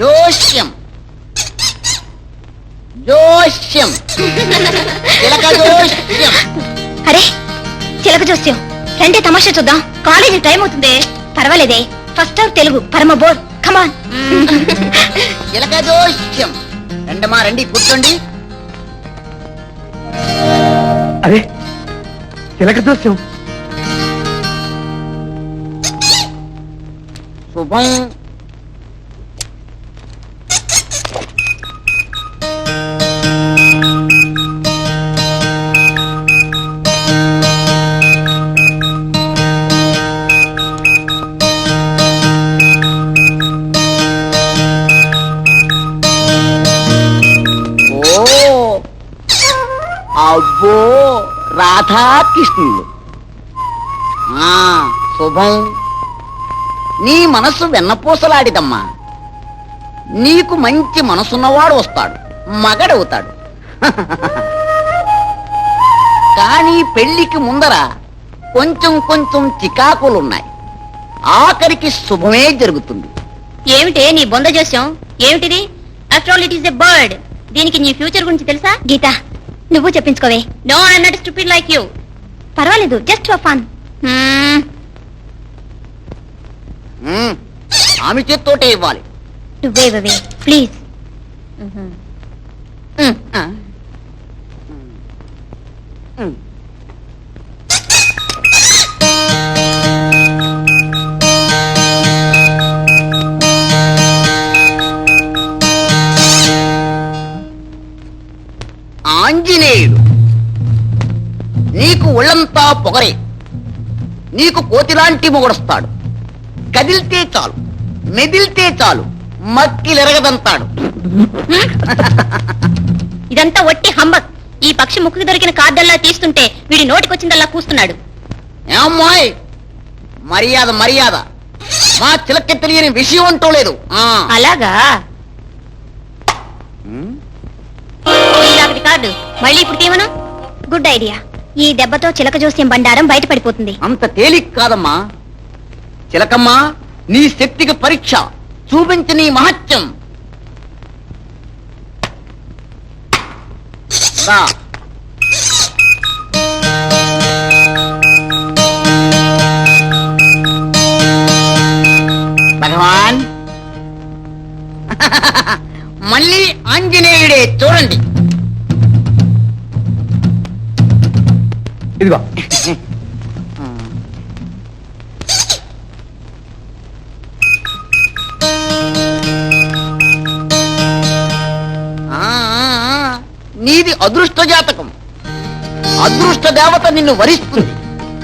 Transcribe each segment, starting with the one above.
జోష్యం. జోష్యం. చిలక జోష్యం. అరే చిలక జోస్యం రండి తమాషా చూద్దాం. కాలేజీ టైం అవుతుంది. పర్వాలేదే. First half Telugu. పరమ బోర్. కమాన్ చిలక జోష్యం. రండమ్మా రండి కూర్చోండి. అరే చిలక దోషం శుభం. రాధాకృష్ణులు ఆ, శుభం. నీ మనస్సు వెన్నపూసలాడిదమ్మా. నీకు మంచి మనసున్నవాడు వస్తాడు. మగడవుతాడు. కానీ పెళ్ళికి ముందర కొంచెం కొంచెం చికాకులున్నాయి. ఆఖరికి శుభమే జరుగుతుంది. ఏమిటే నీ బొంద జోస్యం? ఏమిటిది? After all it is a bird దీనికి నీ ఫ్యూచర్ గురించి తెలుసా? గీత నువ్వు చెప్పించుకోవే. No I not stupid like you పర్వాలేదు జస్ట్ ఫర్ ఫన్ ఆమె చేత్తోటే ఇవ్వాలి. నువ్వే ఇవ్వవే ప్లీజ్ ఆ. నీకు ఒళ్ళంతా పొగరే. నీకు కోతిలాంటి మొగుడొస్తాడు. కదిలితే చాలు మెదిలితే చాలు మక్కిలెరగదంతాడు ఇదంతా ఒట్టి హంబక్ ఈ పక్షి ముక్కుకి దొరికిన కార్డల్లా తీస్తుంటే వీడి నోటికొచ్చిందల్లా కూస్తున్నాడు. ఏమ్మాయ్? మర్యాద మర్యాద. మా చిలక తెలియని విషయం అంటూ లేదు. ఆ. అలాగా? కార్డు. మళ్ళీ ఇప్పుడు తీవనా గుడ్ ఐడియా. ఈ దెబ్బతో చిలక జోస్యం బండారం బయటపడిపోతుంది. అంత తేలిక కాదమ్మా. చిలకమ్మా నీ శక్తికి పరీక్ష. చూపించి నీ మహత్యం. రా. భగవాన్. మళ్ళీ ఆంజనేయుడే చూడండి. ఇదిగో. నీది అదృష్ట జాతకం. అదృష్ట దేవత నిన్ను వరిస్తుంది.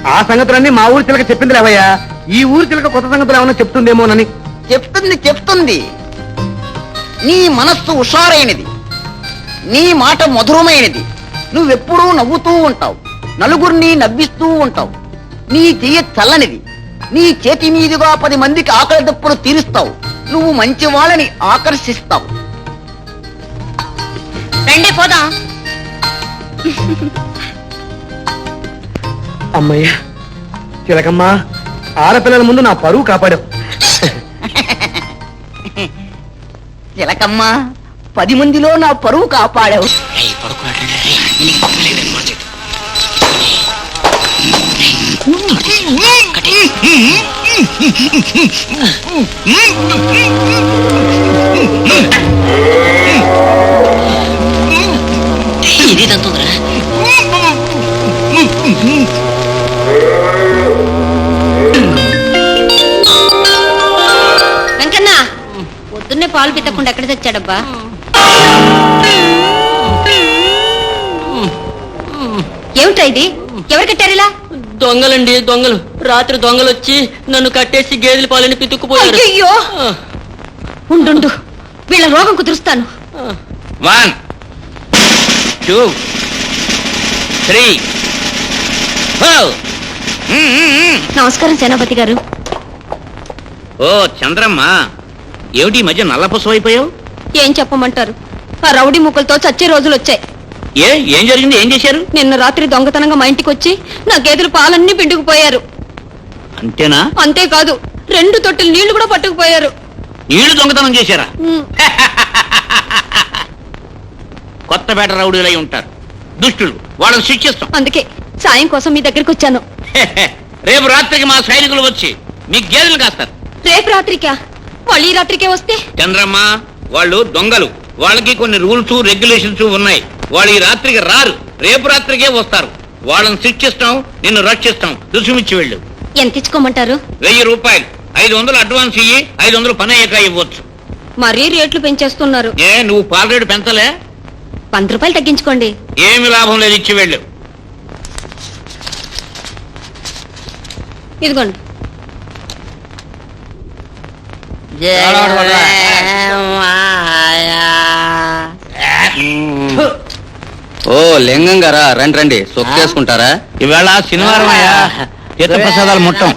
ఆ సంగతులన్నీ మా ఊరి చిలక చెప్పింది లేవయ్యా. ఈ ఊరి చిలక కొత్త సంగతులు ఏమన్నా చెప్తుందేమోనని. చెప్తుంది చెప్తుంది. నీ మనస్సు హుషారైనది. నీ మాట మధురమైనది. నువ్వెప్పుడూ నవ్వుతూ ఉంటావు. నలుగురిని నవ్విస్తూ ఉంటావు. నీ చెయ్యి చల్లనిది. నీ చేతి మీదుగా పది మందికి ఆకలి దప్పులు తీరుస్తావు. నువ్వు మంచి వాళ్ళని ఆకర్షిస్తావు. రండి పోదాం. అమ్మయ్య చిలకమ్మా ఆడపిల్లల ముందు నా పరువు కాపాడావు చిలకమ్మ పది మందిలో నా పరువు కాపాడావు. వెంకన్న పొద్దున్నే పాలు పిత్తకుండా ఎక్కడ తెచ్చాడబ్బా? ఏమిటా ఇది? ఎవరు కట్టారు ఇలా? దొంగలండి దొంగలు. రాత్రి దొంగలు వచ్చి నన్ను కట్టేసి గేదెల పాలని పితుక్కుపోయారు. అయ్యయ్యో! ఆ, ఉండు వీళ్ళ రోగం కుదురుస్తాను. One two three four. నమస్కారం సేనాపతి గారు. ఓ చంద్రమ్మ ఏమిటి ఈ మధ్య నల్లపసు అయిపోయావు ఏం చెప్పమంటారు? ఆ రౌడీ ముక్కలతో చచ్చే రోజులు వచ్చాయి ఏ ఏం జరిగింది? ఏం చేశారు? నిన్న రాత్రి దొంగతనంగా మా ఇంటికి వచ్చి నా గేదెలు పాలన్నీ పిండుకుపోయారు. అంతేనా? అంతేకాదు రెండు తొట్టెలు నీళ్ళు కూడా పట్టుకుపోయారు. ఈళ్ళు దొంగతనం చేశారా? కొత్తపేట రౌడీలై ఉంటారు. దుష్టులు వాళ్ళని శిక్షిస్తాం. అందుకే సాయం కోసం మీ దగ్గరికి వచ్చాను. రేపు రాత్రికి మా సైనికులు వచ్చి మీ గేదెలు కాస్తారు. రేపు రాత్రికా? మళ్ళీ రాత్రికే వస్తే? చంద్రమ్మ వాళ్ళు దొంగలు. వాళ్ళకి కొన్ని రూల్స్ రెగ్యులేషన్స్ ఉన్నాయి. వాళ్ళు ఈ రాత్రికి రారు. రేపు రాత్రికే వస్తారు. వాళ్ళని శిక్షిస్తాం నిన్ను రక్షిస్తాం. రుసుమిచ్చి వెళ్ళు. ఎంత ఇచ్చుకోమంటారు? వెయ్యి రూపాయలు. ఐదు వందలు అడ్వాన్స్ ఇయ్యి ఐదు వందలు పని అయ్యాక ఇవ్వచ్చు. మరీ రేట్లు పెంచేస్తున్నారు. ఏ నువ్వు పాల రేటు పెంచలే? వంద రూపాయలు తగ్గించుకోండి. ఏమి లాభం లేదు ఇచ్చి వెళ్ళు. ఇదిగోండి. ఓ లింగం గారా రండి రండి. సొక్కేసుకుంటారా? ఇవాళ శనివారం అయ్యా తీర్థప్రసాదాలు ముట్టం.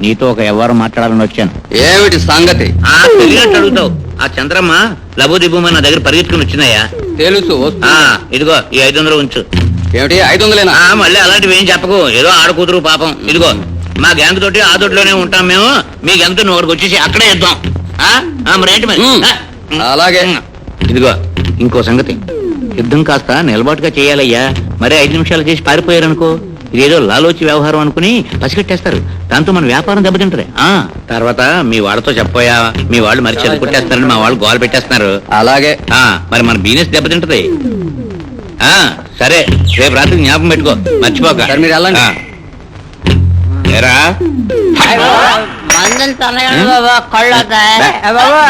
నీతో ఒక వ్యవహారం మాట్లాడాలని వచ్చాను. ఏమిటి సంగతి? తెలియనట్టు అడుగుతావు. ఆ చంద్రమ్మ లబోదిబ్బమని నా దగ్గర పరిగెత్తుకుని వచ్చిందయ్యా. తెలుసు. ఇదిగో ఈ ఐదు వందలు ఉంచు. ఏమిటి ఐదు వందలేనా? ఆ మళ్ళీ అలాంటివి ఏం చెప్పకు. ఏదో ఆడకూతురు పాపం. ఇదిగో మా గ్యాంగ్ తోటి ఆ తోటిలోనే ఉంటాం మేము. మీకు ఎంత నువ్వు వచ్చేసి అక్కడే ఇద్దాం. మరేంటి మరి? అలాగే. ఇదిగో ఇంకో సంగతి. యుద్ధం కాస్త నిలబాటుగా చేయాలయ్యా. మరి ఐదు నిమిషాలు చేసి పారిపోయారనుకో. ఇదేదో లాలోచి వ్యవహారం అనుకుని పసిగట్టేస్తారు. దాంతో మన వ్యాపారం దెబ్బతింటది. ఆ తర్వాత మీ వాళ్ళతో చెప్పపోయా మీ వాళ్ళు మరి చెరుకుట్టేస్తారని మా వాళ్ళు గోలు పెట్టేస్తున్నారు. అలాగే. ఆ మరి మన బిజినెస్ దెబ్బతింటది. ఆ సరే రేపు రాత్రి జ్ఞాపకం పెట్టుకో. మర్చిపోక. మీరు వెళ్ళండి. ఏరా? తనగండి? బాబా కళ్ళు. బాబా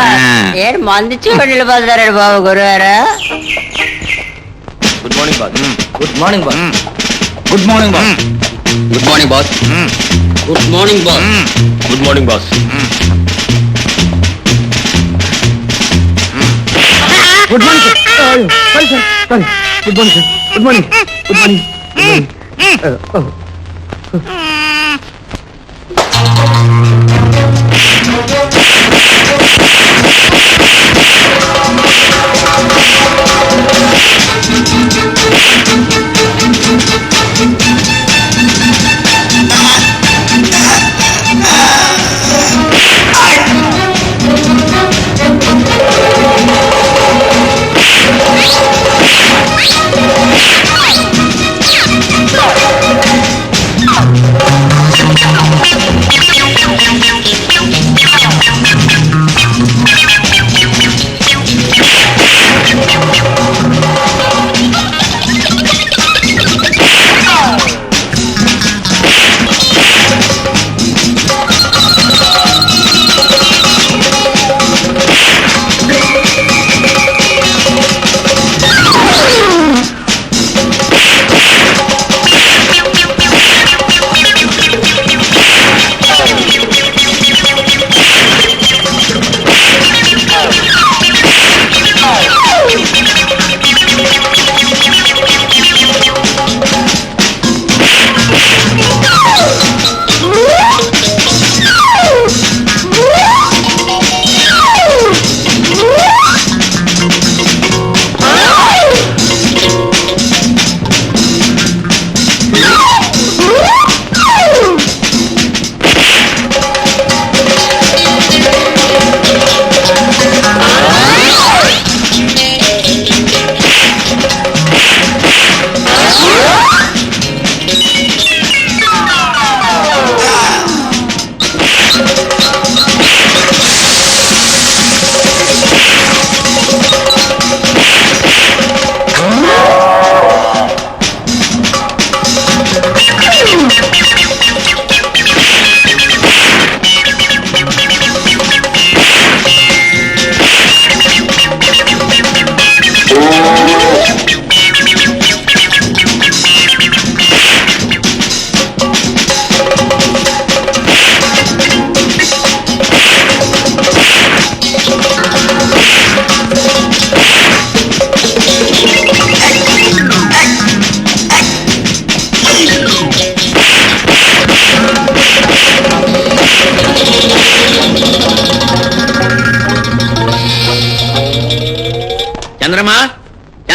మందు చూడండి బాబు గురువారు good morning boss good morning boss good morning boss good morning boss good morning boss good morning boss good morning sir sorry sir sorry good morning sir good morning good morning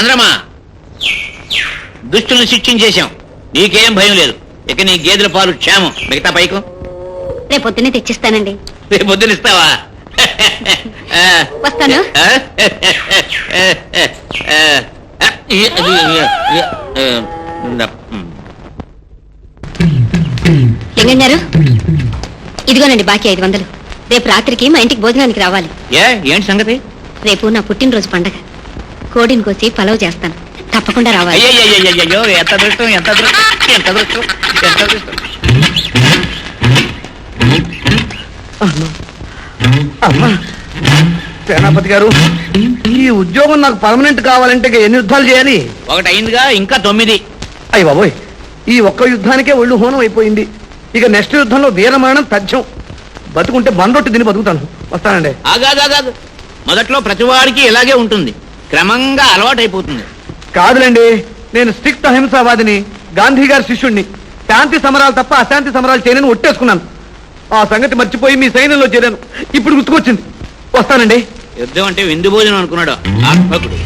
చంద్రమా? దుష్టుల్ని శిక్షించేశాం నీకేం భయం లేదు. ఇక నీ గేదెల పాలు క్షేమం. మిగతా పైకు? రేపు పొద్దున్నే తెచ్చిస్తానండి. రేపు పొద్దున ఇస్తావా? వస్తాను. ఎంగన్నారు ఇదిగోనండి బాకీ ఐదు వందలు. రేపు రాత్రికి మా ఇంటికి భోజనానికి రావాలి. ఏ? ఏంటి సంగతి? రేపు నా పుట్టినరోజు పండగ. కోడిని కోసి పలవ్ చేస్తాను. తప్పకుండా రావాలి. అయ్యయ్యో ఎంత దృష్టం ఎంత దృష్టం ఎంత దృష్టం ఎంత దృష్టం అమ్మా. సేనాపతి గారు ఈ ఉద్యోగం నాకు పర్మనెంట్ కావాలంటే ఇక ఎన్ని యుద్ధాలు చేయాలి? ఒకటి అయిందిగా ఇంకా తొమ్మిది. అయ్య బాబోయ్ ఈ ఒక్క యుద్ధానికే ఒళ్ళు హోనం అయిపోయింది. ఇక నెక్స్ట్ యుద్ధంలో వీరమరణం తథ్యం. బతుకుంటే బండొట్టి తిని బతుకుతాను. వస్తానండి. ఆగాగాగాగు. మొదట్లో ప్రతివాడికి ఇలాగే ఉంటుంది. క్రమంగా అలవాటైపోతుంది. కాదులేండి నేను స్ట్రిక్ట్ అహింసావాదిని గాంధీ గారి శిష్యుణ్ణి శాంతి సమరాలు తప్ప అశాంతి సమరాలు చేయనని ఒట్టేసుకున్నాను. ఆ సంగతి మర్చిపోయి మీ సైన్యంలో చేరాను. ఇప్పుడు గుర్తుకొచ్చింది. వస్తానండి. యుద్ధం అంటే విందు భోజనం అనుకున్నాడు ఆత్మకుడు